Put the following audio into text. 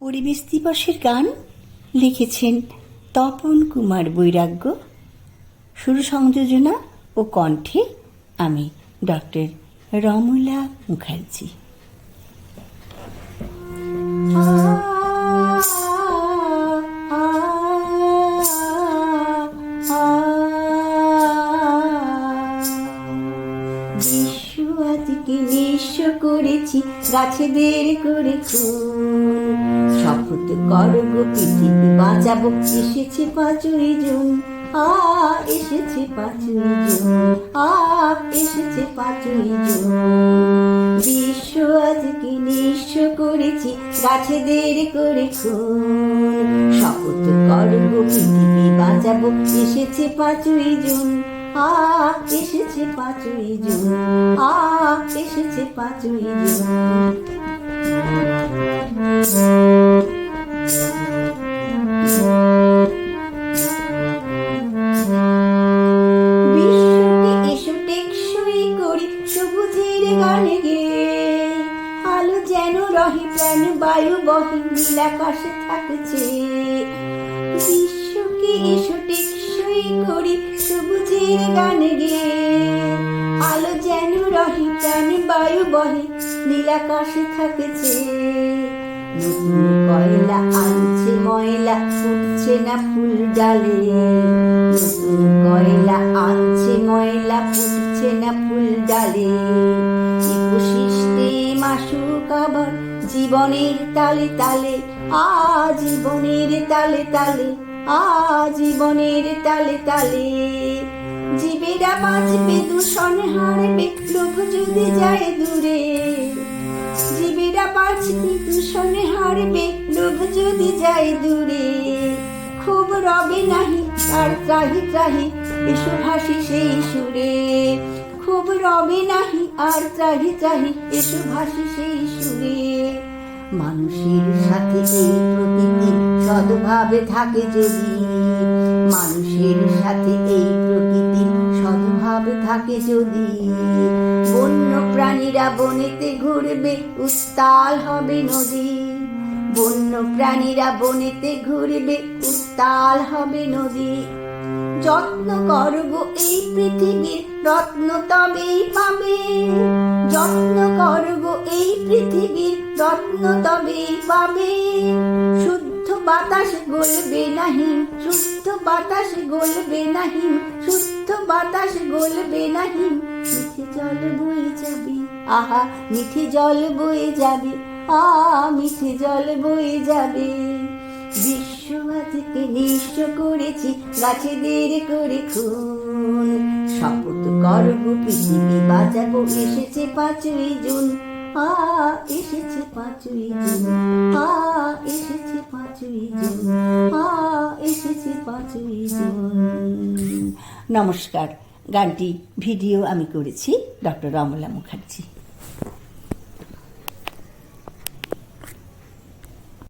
পরিবেশ দিবসের গান লিখেছেন তপন কুমার বৈরাগ্য। সুর সংযোজনা ও কণ্ঠে আমি ডক্টর রমলা মুখার্জি। বিশ্ব করেছি, গাছেদের করে শপথ করব পৃথিবী বাঁচাবো? এসেছে পাঁচই জুন আ এসেছে পাঁচই জুন আ এসেছে পাঁচই জুন। বিশ্ব আজকে নিঃস্ব করেছি, গাছেদের করে খুন। শপথ করব পৃথিবী বাঁচাবো? এসেছে পাঁচই জুন আ এসেছে পাঁচই জুন আ এসেছে পাঁচই জুন। যেন রহে প্রাণ বায়ু বহে নীলাকাশে থাকছে। বিশ্বকে এসো টেকসই করি সবুজের গানে গে। আলো যেন রহে প্রাণ বায়ু বহে নীলাকাশে থাকছে। নতুন কয়লা আনছে, ময়লা ফুটছে না ফুল ডালে। নতুন কয়লা আনছে, ময়লা ফুটছে না ফুল ডালে। ইকোসিস্টেম আসুক আবার জীবনের তালে তালে আ জীবনের তালে তালে আ জীবনের তালে তালে। জীবেরা বাঁচবে, দূষণ হারবে, লোভ যদি যায় দূরে। জীবেরা বাঁচবে, দূষণে হারবে, লোভ যদি যায় দূরে। খুব রবে নাহি, তার ত্রাহি ত্রাহি, এসো ভাসি সেই সুরে। খুব রবে নাহি, আর ত্রাহি ত্রাহি এসো ভাসি সেই সুরে। মানুষের সাথে এই প্রকৃতি সদভাবে থাকে যদি মানুষের সাথে এই প্রকৃতি সদভাবে থাকে যদি। বন্য প্রাণীরা বনেতে ঘুরবে, উত্তাল হবে নদী। বন্য প্রাণীরা বনেতে ঘুরবে, উত্তাল হবে নদী। যত্ন করব এই পৃথিবীর রত্ন তবেই পাবে, যত্ন করব এই পৃথিবীর রত্ন তবেই পাবে। শুদ্ধ বাতাস গলবে নাহি, শুদ্ধ বাতাস গলবে নাহি, শুদ্ধ বাতাস গলবে নাহি। মিঠে জল বয়ে যাবে, আহা, মিঠে জল বয়ে যাবে আ মিঠে জল বয়ে যাবে। বিশ্ব আজকে নিঃস্ব করেছি, গাছেদের করে খুন শপথ করব, পৃথিবী বাঁচাবো এসেছে পাঁচই জুন। আ, এসেছে পাঁচই জুন। আ, এসেছে পাঁচই জুন। আ, এসেছে পাঁচই জুন। নমস্কার, গানটি, ভিডিও আমি করেছি ডক্টর রমলা মুখার্জি।